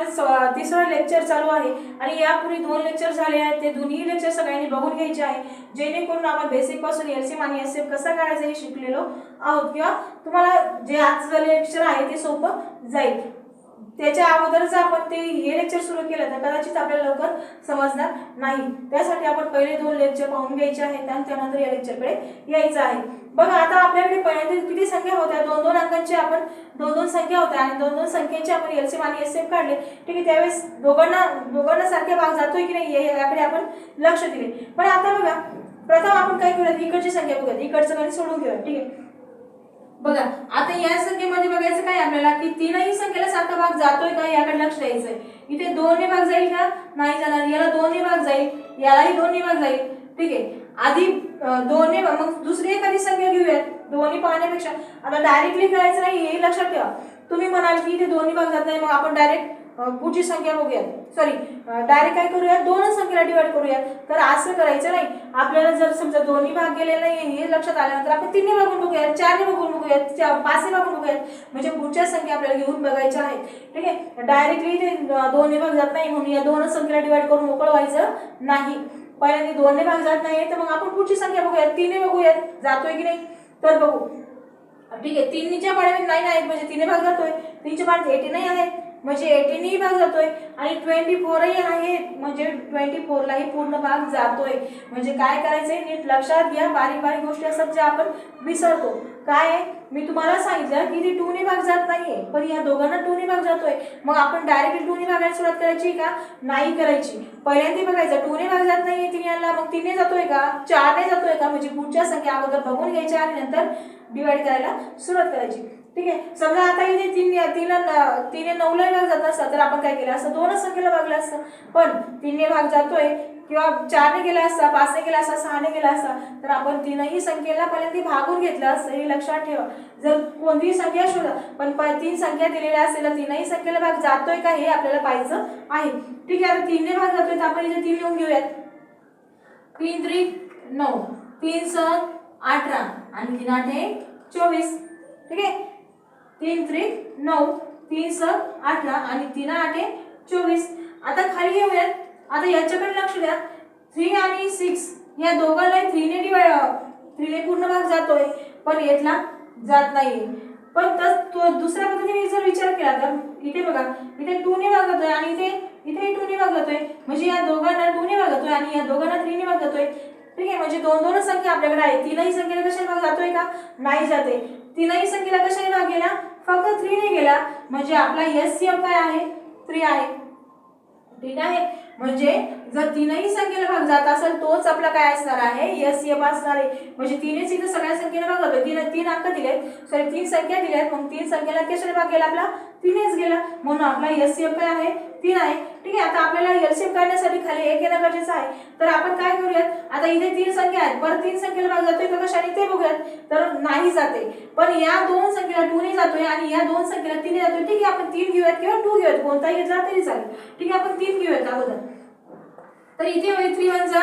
आपलं तिसरं लेक्चर चालू आहे आणि यापूर्वी दोन लेक्चर झाले आहेत. ते दोन्ही लेक्चर सगळ्यांनी बघून घ्यायचे आहे. जेणेकरून आपण बेसिकपासून एलसीएम आणि एस एम कसा काढायचं हे शिकलेलो आहोत किंवा तुम्हाला जे आजचं लेक्चर आहे ते सोपं जाईल. त्याच्या अगोदर जर आपण ते हे लेक्चर सुरू केलं तर कदाचित आपल्याला लवकर समजणार नाही. त्यासाठी आपण पहिले दोन लेक्चर पाहून घ्यायचे आहेत आणि त्यानंतर या लेक्चरकडे यायचं आहे. बघा आता आपल्याकडे पहिल्यांदा किती संख्या होत्या? दोन दोन अंकांची आपण दोन दोन संख्या होत्या आणि दोन दोन संख्येचे आपण एलसीएम आणि एस एम काढले. ठीक आहे त्यावेळेस दोघांना दोघांना सारखे भाग जातोय की नाही याकडे आपण लक्ष दिले. पण आता बघा प्रथम आपण काय करूयात इकडची संख्या बघूयात. इकडचं गणित सोडून घेऊया ठीक आहे. बघा आता या संख्येमध्ये बघायचं काय आपल्याला? की तीनही संख्येला सारखा भाग जातोय का? याकडे लक्ष द्यायचंय. इथे दोन्ही भाग जाईल का? नाही जाणार. याला दोन्ही भाग जाईल. यालाही दोन्ही भाग जाईल. ठीक आहे. आधी दोन्ही मग दुसरी एखादी संख्या घेऊयात. दोन्ही पाहण्यापेक्षा. आता डायरेक्टली करायचं नाही हे लक्षात ठेवा. तुम्ही म्हणाल की इथे दोन्ही भाग जात नाही मग आपण डायरेक्ट पुढची संख्या बघूयात. सॉरी डायरेक्ट काय करूयात? दोनच संख्येला डिवाइड करूयात. तर असं करायचं नाही. आपल्याला जर समजा दोन्ही भाग गेले नाही हे लक्षात आल्यानंतर आपण तीनही भागून बघूयात चारही भागून बघूयात चार पाचही भागून बघूयात. म्हणजे पुढच्या संख्या आपल्याला घेऊन बघायच्या आहेत. ठीक आहे? डायरेक्टली ते दोन्ही भाग जात नाही म्हणून या दोनच संख्येला डिवाइड करून मोकळं व्हायचं नाही. पहिल्यांदा दोन्ही भाग जात नाही तर मग आपण पुढची संख्या बघूयात. तीनही बघूयात. जातोय की नाही? तर बघू. ठीक आहे? तीनच्या पाड्यामध्ये नाईन आहेत म्हणजे तिने भाग जातोय. तीनच्या पाड्यात एटी नाही आहेत. म्हणजे एटीनही भाग जातोय आणि ट्वेंटी फोरही आहे. म्हणजे ट्वेंटी फोरलाही पूर्ण भाग जातोय. म्हणजे काय करायचंय नीट लक्षात घ्या. बारीक बारीक गोष्टी असतात ज्या आपण विसरतो. काय आहे? मी तुम्हाला सांगितलं की ती टूने भाग जात नाहीये. पण या दोघांना टूने भाग जातोय. मग आपण डायरेक्टली टूने भागायला सुरुवात करायची का? नाही करायची. पहिल्यांदा बघायचं टूने भाग जात नाहीये तिने यांना मग तिने जातोय का? चारने जातोय का? म्हणजे पुढच्या संख्या अगोदर बघून घ्यायच्या आणि नंतर डिवाइड करायला सुरुवात करायची. ठीक आहे? समजा आता इथे तीन तीन तिने नऊला भाग जात असता तर आपण काय केलं असतं? दोनच संख्येला भागलं असतं. पण तीनने भाग जातोय किंवा चारने गेला असता पाचने गेला असता सहाने गेला असता तर आपण तीनही संख्येला पहिल्यांदा भागून घेतलं असतं हे लक्षात ठेवा. जर कोणतीही संख्या शोधा पण प- तीन संख्या दिलेल्या असेल तर तीनही संख्येला भाग जातोय का हे आपल्याला पाहिजे आहे. ठीक आहे आता तीनने भाग जातोय तर आपण इथे तीन लिहून घेऊयात. तीन त्रिक नऊ. तीन सण अठरा. आणि तीन आठे चोवीस. ठीक आहे? तीन त्रिक नऊ तीन स अठरा आणि तीन आठे चोवीस. आता खाली घेऊयात. आता याच्याकडे लक्ष द्या. थ्री आणि सिक्स या दोघांना थ्रीने डिवाय थ्रीने पूर्ण भाग जातोय. पण यातला जात नाही पण तस तो दुसऱ्या पद्धतीने जर विचार केला तर इथे बघा इथे टूने भाग आणि इथे इथे टूने भाग म्हणजे या दोघांना टूने भाग आणि या दोघांना थ्रीने भाग ठीक आहे म्हणजे दोन दोनच संख्या आपल्याकडे आहे. तीनही संख्येला कशाने भाग जातोय का? नाही जाते. तीनही संख्येला कशाने भाग गेला? फक्त थ्रीने गेला. म्हणजे आपला एस सी एम काय आहे? थ्री आहे. ठीक आहे? म्हणजे जर तीनही संख्येला भाग जात असेल तोच आपला काय असणार आहे? एस एफ असणार आहे. म्हणजे तीनच इथं सगळ्या संख्येला भाग जातोय तीन तीन अंक दिलेत. सॉरी तीन संख्या दिल्यात. मग तीन संख्येला कशाने भाग गेला आपला? तीनच गेला. म्हणून आपला एस एफ काय आहे? तीन आहे. आपल्याला एलसीएम काढण्यासाठी खाली एक येणं गरजेचं आहे. तर आपण काय करूयात? आता इथे तीन संख्या आहेत. बरं तीन संख्येला भाग जातोय तर कशाने ते बघूयात. तर नाही जाते. पण या दोन संख्येला टूने जातोय आणि या दोन संख्येला तीन जातोय. ठीक आहे आपण तीन घेऊयात किंवा टू घेऊयात. कोणताही घेतला तरी चालेल. ठीक आहे आपण तीन घेऊयात अगोदर. तर इथे होईल थ्री वन जा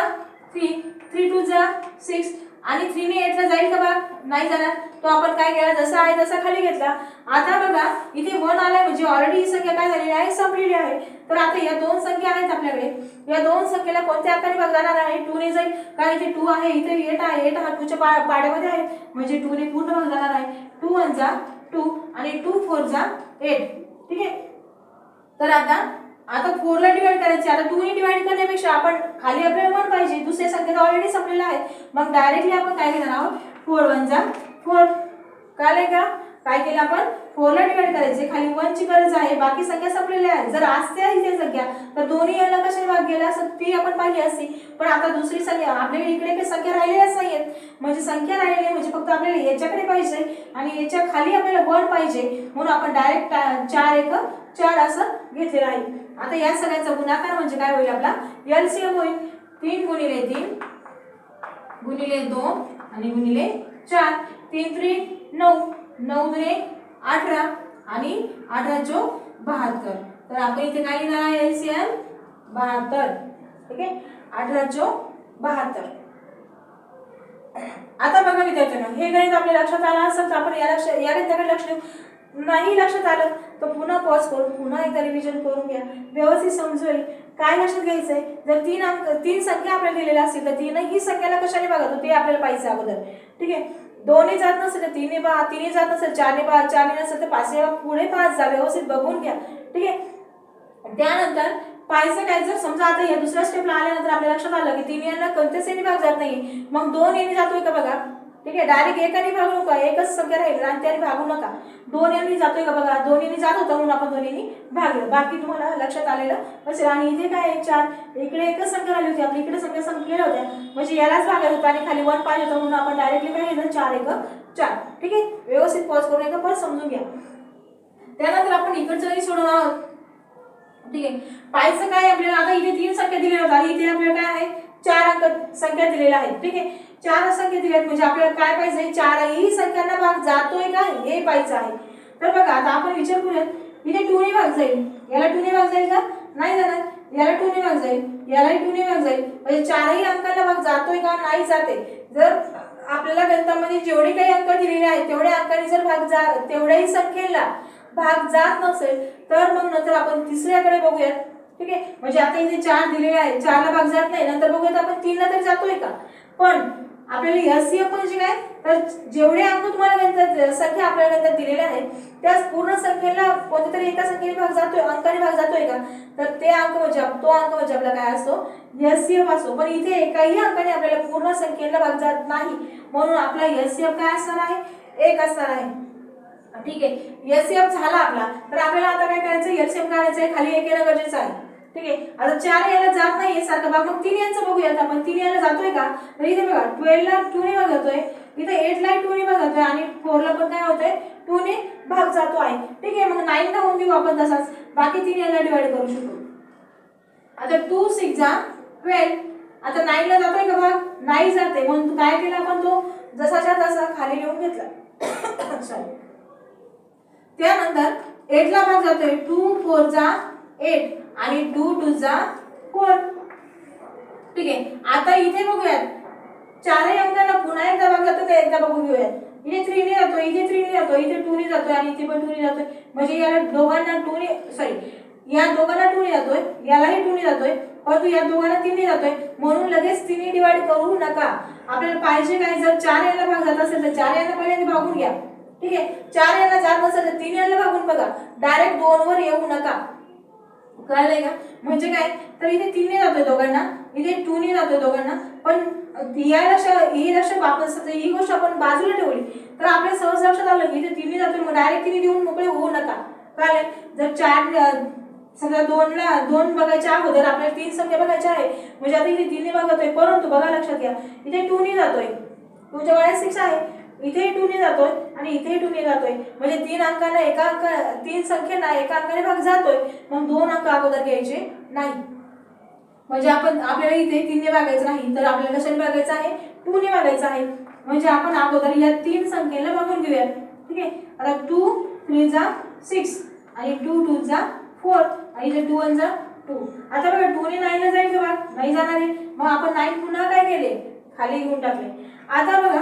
थ्री थ्री टू जा सिक्स आणि थ्रीने एटला जाईल का भाग नाही जाणार. तो आपण काय केला? जसा आहे तसा खाली घेतला. आता बघा इथे वन आलाय म्हणजे ऑलरेडी ही संख्या काय झालेली आहे? संपलेली आहे. तर आता या दोन संख्या आहेत आपल्याकडे. या दोन संख्येला कोणत्या आकाराने भाग जाणार आहे? टू ने जाईल. कारण इथे टू आहे इथे एट आहे. एट हा टूच्या पा पाड्यामध्ये आहे. म्हणजे टू ने पूर्ण भाग जाणार आहे. टू वन जा टू आणि टू फोर जा एट ठीक आहे? तर आता आता फोरला डिवाइड करायचे आता टू ने डिवाइड करण्यापेक्षा आपण खाली आपल्याला वन पाहिजे दुसऱ्या संख्येत ऑलरेडी संपलेला आहे. मग डायरेक्टली आपण काय घेणार आहोत? फोर वन जा. फोर कळले का? काय केलं आपण? फोरला डिवाइड करायचे. खाली वनची गरज आहे. बाकी संख्या संपलेल्या आहेत. जर असते इथे संख्या तर दोन्ही याला कशाने भाग गेला? असं ती आपण पाहिली असती. पण आता दुसरी संख्या आपल्याकडे इकडे काही संख्या राहिलेल्याच नाहीयेत. म्हणजे संख्या राहिलेली आहे म्हणजे फक्त आपल्याला याच्याकडे पाहिजे आणि याच्या खाली आपल्याला वन पाहिजे. म्हणून आपण डायरेक्ट चार एक चार असं घेतलेलं आहे. आता या सगळ्याचा गुणाकार म्हणजे काय होईल आपला? एलसीएम होईल. तीन गुणिले तीन गुणिले दोन आणि गुणिले चार. तीन त्रि नऊ नऊ दुने अठरा आणि अठरा जो बहात्तर. तर आपण इथे काय लिहिणार आहे? एलसीएम बहात्तर. ठीक आहे? अठरा जो बहात्तर. आता बघा विद्यार्थ्यांना हे गणित आपल्या लक्षात आलं असं आपण या लक्ष या गणिताकडे लक्ष देऊ. नाही लक्षात आलं तर पुन्हा पॉज करून पुन्हा एकदा रिव्हिजन करून घ्या. व्यवस्थित समजेल काय लक्षात घ्यायचं आहे जर तीन अंक तीन संख्या आपल्याला दिलेल्या असतील तर तीनही संख्याला कशाने बघा ते? आपल्याला पाहिजे अगोदर. ठीक आहे? दोन्ही जात नसेल तर तिन्ही पहा तिन्ही जात नसेल चारने पहा चारने नसेल तर पाचने पहा पुढे पाच जा व्यवस्थित बघून घ्या. ठीक आहे? त्यानंतर पाहायचं काय? जर समजा आता या दुसऱ्या स्टेपला आल्यानंतर आपल्या लक्षात आलं की तीन यांना कोणत्याच येणे भाग जात नाही मग दोन यांनी जातोय का बघा? ठीक आहे? डायरेक्ट एकाने भागू नका. एकच संख्या राहील आणि त्याने भागू नका. दोन यांनी जातोय का बघा? दोन यांनी जात होता म्हणून आपण दोन्हीनी भागलं. बाकी तुम्हाला लक्षात आलेलं असेल. आणि इथे काय आहे? चार. इकडे एकच संख्या राहिली होती. आपली इकडे संख्या संपलेल्या होत्या. म्हणजे यालाच भागायला होता आणि खाली वन पाहिजे होतं म्हणून आपण डायरेक्टली काय चार एक चार. ठीक आहे? व्यवस्थित पॉज करून एकदा परत समजून घ्या. त्यानंतर आपण इकडचं सोडून आहोत. ठीक आहे? पायचं काय आपल्याला? आता इथे तीन संख्या दिलेल्या होत्या. इथे आपल्याला काय आहे? चार अंक संख्या दिलेल्या आहेत. ठीक आहे? चार संख्या दिल्या आहेत? म्हणजे आपल्याला काय पाहिजे? चारही संख्यांना भाग जातोय का? हे पाहिजे आहे. तर बघा आता आपण विचार करूयात इथे टू ने भाग जाईल याला टू ने भाग जाईल का? नाही जाणार. याला टू ने भाग जाईल. यालाही टू ने भाग जाईल. म्हणजे चारही अंकांना भाग जातोय का? नाही जाते. जर आपल्याला गणितामध्ये जेवढे काही अंक दिलेले आहेत तेवढ्या अंकांनी जर भाग जा तेवढ्याही संख्येला भाग जात नसेल तर मग नंतर आपण तिसऱ्याकडे बघूयात. ठीक आहे? म्हणजे आता इथे चार दिलेले आहे चारला भाग जात नाही. नंतर बघूयात आपण तीनला तर जातोय का? पण आपल्याला एस म्हणजे काय तर जेवढे अंक तुम्हाला गणितात संख्या आपल्या गणितात दिलेल्या आहेत त्या पूर्ण संख्येला कोणत्या तरी एका संख्येने भाग जातोय अंकाने भाग जातोय का? तर ते अंक म्हणजे तो अंक म्हणजे आपला काय असतो? एस एफ असतो पण इथे एकाही अंकाने आपल्याला पूर्ण संख्येला भाग जात नाही म्हणून आपला एस एफ काय असणार आहे? एक असणार आहे. ठीक आहे. एलसीएम झाला आपला. तर आपल्याला आता काय करायचं एलसीएम काढायचं आहे खाली एक येणं गरजेचं आहे. ठीक आहे? आता चार याला जात नाहीये सारखं भाग मग तीन यांचं बघूयात आपण. तीन याला जातोय का? तर इथे बघा ट्वेल्वला टू ने जातोय इथे एटला टू ने भाग जातोय आणि फोरला पण काय होतंय? टू ने भाग जातो आहे ठीक आहे? मग नाईनला होऊन देऊ आपण तसाच. बाकी तीन याला डिवाइड करू शकतो आता टू सिक्स जा ट्वेल्व आता नाईनला जातोय का भाग? नाही जाते. म्हणून काय केलं आपण तो? जसाच्या तसा खाली लिहून घेतला. सॉरी त्यानंतर एटला भाग जातोय. टू फोर जा एट आणि टू टू जा फोर ठीक आहे. आता इथे बघूयात. चारही अंकांना पुन्हा एकदा भागात तर एकदा बघून घेऊयात. इथे थ्रीने जातो इथे थ्रीने जातो इथे टूने जातो जातोय आणि इथे पण टूने जातोय. म्हणजे याला दोघांना टूने सॉरी या दोघांना टूने जातोय यालाही टूने जातोय परंतु या दोघांना तीनने जातोय. म्हणून लगेच तिन्ही डिवाइड करू नका. आपल्याला पाहिजे काय? जर चार याला भाग जात असेल तर चार याला पहिल्यांदा भागून घ्या. ठीक आहे? चार याला जात नसेल तर तीन याला भागून बघा. डायरेक्ट दोनवर येऊ नका. कळालंय का? म्हणजे काय? तर इथे तीनने जातोय दोघांना. इथे टू ने जातोय दोघांना. पण या लक्ष ही लक्ष वापस ही गोष्ट आपण बाजूला ठेवली. तर आपल्या सहज लक्षात आलं की इथे तीनने जातोय मग डायरेक्ट तिने देऊन मोकळे होऊ नका. कळालंय? जर चार समजा दोनला दोन बघायच्या अगोदर आपल्याला तीन संख्या बघायच्या आहे म्हणजे आता इथे तीनने बघतोय. परंतु बघा लक्षात घ्या इथे टू ने जातोय. टूच्या वेळेस सिक्स आहे. इथेही टू ने जातोय आणि इथेही टू ने जातोय. म्हणजे तीन अंकांना एका अंक तीन संख्येना एका अंकाने भाग जातोय. मग दोन अंक अगोदर घ्यायचे नाही. म्हणजे आपण आपल्याला इथे तीनने भागायचं नाही तर आपल्याला कशाने भागायचं आहे? टू ने भागायचं आहे. म्हणजे आपण अगोदर या तीन संख्येला भागून घेऊया. ठीक आहे? आता टू थ्री जा सिक्स आणि टू टू जा फोर आणि इथे टू वन जा टू आता बघा टू ने नाईनला जाईल का भाग? नाही जाणार आहे. मग आपण नाईन पुन्हा काय केले? खाली घेऊन टाकले. आता बघा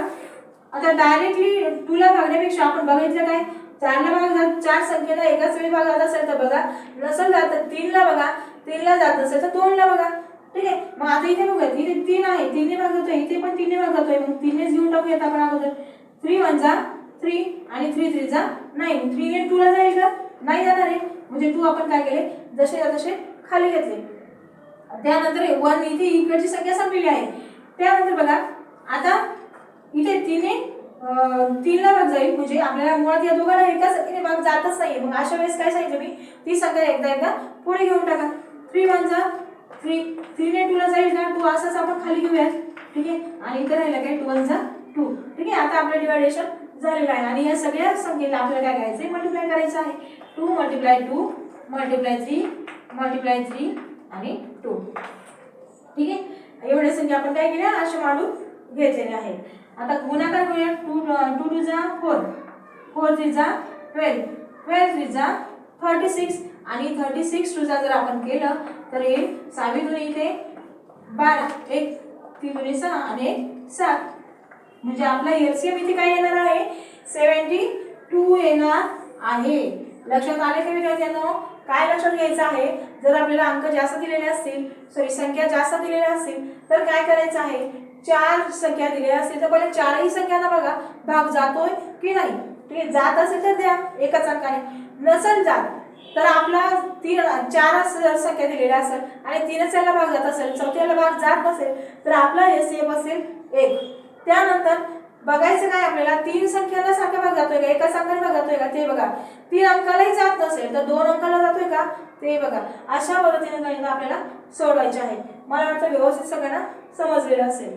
आता डायरेक्टली टूला भागण्यापेक्षा आपण बघितलं काय? चारला भाग जात चार संख्येला एकाच वेळी भाग जात असेल तर बघा. नसेल जात तर तीनला बघा. तीनला जात नसेल तर दोनला बघा. ठीक आहे? मग आता इथे बघा इथे तीन आहे. तीनने भाग जातोय इथे पण तीनने भाग मग तीननेच घेऊन टाकूयात आपण अगोदर. थ्री वन जा. थ्री आणि थ्री थ्री जा. नाईन थ्री ने टूला जाईल का नाही जाणार आहे म्हणजे टू आपण काय केले? जसे तसे खाली घेतले. त्यानंतर वन इथे इकडची संख्या संपलेली आहे. त्यानंतर बघा. आता इथे तिने तीनला भाग जाईल. म्हणजे आपल्याला मुळात या दोघांना एकाच संख्येने भाग जातच नाही मग अशा वेळेस काय सांगितलं मी? ती संख्या एकदा एकदा पुढे घेऊन टाका. थ्री वन जा. थ्री थ्रीने टूला जाईल ना? टू असंच आपण खाली घेऊयात. ठीक आहे? आणि इथं राहिलं काय? टू वन जा. टू ठीक आहे? आता आपलं डिवायडेशन झालेलं आहे. आणि या सगळ्या संख्येला आपल्याला काय करायचं आहे? मल्टिप्लाय करायचं आहे. Two multiply two multiply three multiply three आणि टू ठीक आहे? एवढ्या संख्या आपण काय केल्या? असे मांडू घेतलेले आहे आता गुणाकार करूया टू टू टू जा फोर फोर थ्री जा ट्वेल्व ट्वेल्व थ्री जा थर्टी सिक्स आणि थर्टी सिक्स टूचा जर आपण केलं तर हे सहावी दुनी इथे बारा एक तीन दुनी सहा आणि एक सात. म्हणजे आपला एलसीएम इथे काय येणार आहे? सेवन्टी टू येणार आहे. लक्षात आले का विद्यार्थ्यांनो? काय लक्षात घ्यायचं आहे? जर आपल्याला अंक जास्त दिलेले असतील सॉरी संख्या जास्त दिलेल्या असतील तर काय करायचं आहे? चार संख्या दिलेल्या असतील तर पहिले चारही संख्यांना बघा. भाग जातोय की नाही? ठीक आहे. जात असेल तर द्या. एकाच अंकाने. नसेल जात तर आपला तीन चार संख्या दिलेल्या असेल आणि तीनच याला भाग जात असेल. चौथ्याला भाग जात नसेल तर आपला एस एफ असेल एक. त्यानंतर बघायचं काय आपल्याला? तीन संख्याला सारखा भाग जातोय का? एका संख्याला भाग जातोय का? ते बघा. तीन अंकालाही जात नसेल तर दोन अंकाला जातोय का? ते बघा. अशा पद्धतीने गणित आपल्याला सोडवायचे आहे. मला वाटतं व्यवस्थित सगळ्यांना समजलेलं असेल.